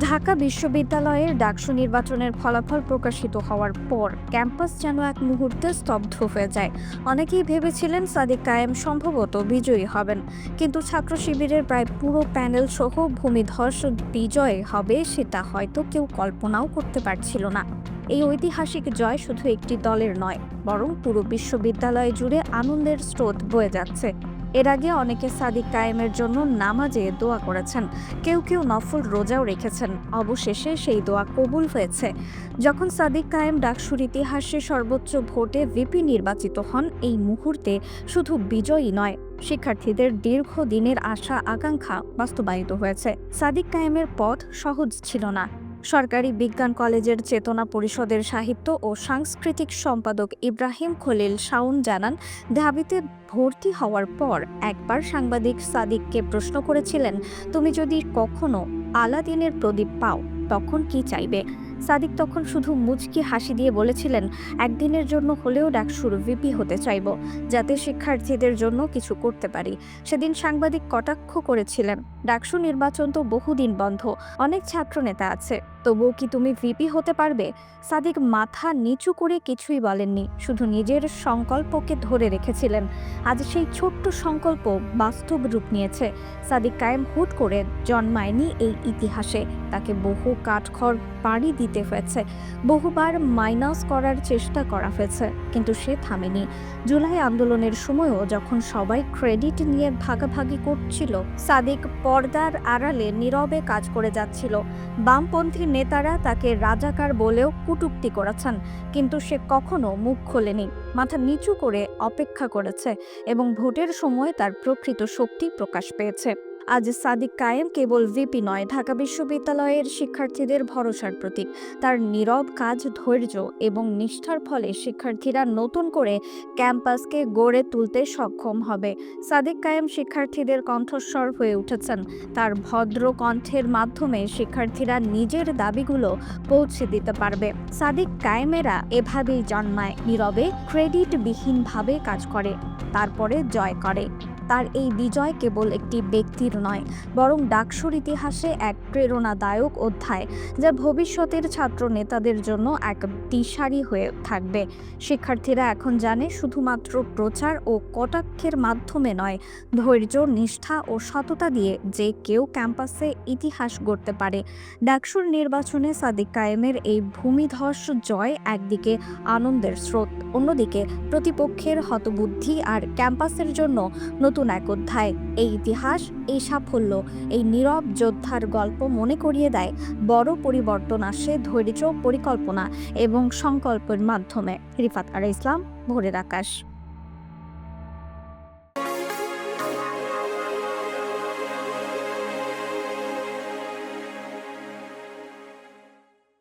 ঢাকা বিশ্ববিদ্যালয়ের ডাকসু নির্বাচনের ফলাফল প্রকাশিত হওয়ার পর ক্যাম্পাস যেন এক মুহূর্তে স্তব্ধ হয়ে যায়। অনেকেই ভেবেছিলেন সাদিক কায়েম সম্ভবত বিজয়ী হবেন। কিন্তু ছাত্র শিবিরের প্রায় পুরো প্যানেল সহ ভূমিধস বিজয় হবে সেটা হয়তো কেউ কল্পনাও করতে পারছিল না। এই ঐতিহাসিক জয় শুধু একটি দলের নয়, বরং পুরো বিশ্ববিদ্যালয় জুড়ে আনন্দের স্রোত বয়ে যাচ্ছে। এর আগে অনেকে সাদিক কায়েমের জন্য নামাজে দোয়া করেছেন। কেউ কেউ নফল রোজাও রেখেছেন। অবশেষে সেই দোয়া কবুল হয়েছে। যখন সাদিক কায়েম ডাকসুর ইতিহাসে সর্বোচ্চ ভোটে ভিপি নির্বাচিত হন, এই মুহূর্তে শুধু বিজয়ী নয়, শিক্ষার্থীদের দীর্ঘদিনের আশা আকাঙ্ক্ষা বাস্তবায়িত হয়েছে। সাদিক কায়েমের পথ সহজ ছিল না। সরকারি বিজ্ঞান কলেজের চেতনা পরিষদের সাহিত্য ও সাংস্কৃতিক সম্পাদক ইব্রাহিম খলিল শাউন জানান, ধাবিতে ভর্তি হওয়ার পর একবার সাংবাদিক সাদিককে প্রশ্ন করেছিলেন, তুমি যদি কখনো আলাদিনের প্রদীপ পাও, তখন কি চাইবে? সাদিক তখন শুধু মুচকি হাসি দিয়ে বলেছিলেন, একদিনের জন্য হলেও ডাকসুর ভিপি হতে চাইব, যাতে শিক্ষার্থীদের জন্য কিছু করতে পারি। সেদিন সাংবাদিক কটাক্ষ করেছিলেন, ডাকসু নির্বাচন তো বহুদিন বন্ধ, অনেক ছাত্রনেতা আছে, তবুও কি তুমি ভিপি হতে পারবে? সাদিক মাথা নিচু করে কিছুই বলেননি, শুধু নিজের সংকল্পকে ধরে রেখেছিলেন। আজ সেই ছোট্ট সংকল্প বাস্তব রূপ নিয়েছে। সাদিক কায়েম হুট করে জন্মায়নি এই ইতিহাসে, তাকে বহু কাঠখড় পাড়ি দিতে হয়েছে। বহুবার মাইনাস করার চেষ্টা করা হয়েছে, কিন্তু সে থামেনি। জুলাই আন্দোলনের সময়ও যখন সবাই ক্রেডিট নিয়ে ভাগাভাগি করছিল, সাদিক পর্দার আড়ালে নীরবে কাজ করে যাচ্ছিল। বামপন্থী নেতারা তাকে রাজাকার বলেও কুটুক্তি করেছেন, কিন্তু সে কখনো মুখ খোলেনি, মাথা নিচু করে অপেক্ষা করেছে এবং ভোটের সময় তার প্রকৃত শক্তি প্রকাশ পেয়েছে। আজ সাদিক কায়েম কেবল ভিপি নয়, ঢাকা বিশ্ববিদ্যালয়ের শিক্ষার্থীদের ভরসার প্রতীক। তার নীরব কাজ ধৈর্য এবং নিষ্ঠার ফলে শিক্ষার্থীরা নতুন করে ক্যাম্পাসকে গড়ে তুলতে সক্ষম হবে। সাদিক কায়েম শিক্ষার্থীদের কণ্ঠস্বর হয়ে উঠেছেন। তার ভদ্র কণ্ঠের মাধ্যমে শিক্ষার্থীরা নিজের দাবিগুলো পৌঁছে দিতে পারবে। সাদিক কায়েমেরা এভাবেই জন্মায়, নীরবে ক্রেডিটবিহীনভাবে কাজ করে, তারপরে জয় করে। তার এই বিজয় কেবল একটি ব্যক্তির নয়, বরং ডাকসুর ইতিহাসে এক প্রেরণাদায়ক অধ্যায়, যা ভবিষ্যতের ছাত্র নেতাদের জন্য এক দিশারি হয়ে থাকবে। শিক্ষার্থীরা এখন জানে শুধুমাত্র প্রচার ও কটাক্ষের মাধ্যমে নয়, ধৈর্য, নিষ্ঠা ও সততা দিয়ে যে কেউ ক্যাম্পাসে ইতিহাস গড়তে পারে। ডাকসুর নির্বাচনে সাদিক কায়েমের এই ভূমিধস জয় একদিকে আনন্দের স্রোত, অন্যদিকে প্রতিপক্ষের হতবুদ্ধি আর ক্যাম্পাসের জন্য নতুন এক অধ্যায়। এই ইতিহাস, এই সাফল্য, এই নীরব যোদ্ধার গল্প মনে করিয়ে দেয়। বড় পরিবর্তন আসে ধৈর্য, পরিকল্পনা এবং সংকল্পের মাধ্যমে। রিফাত আর ইসলাম, ভোরের আকাশ।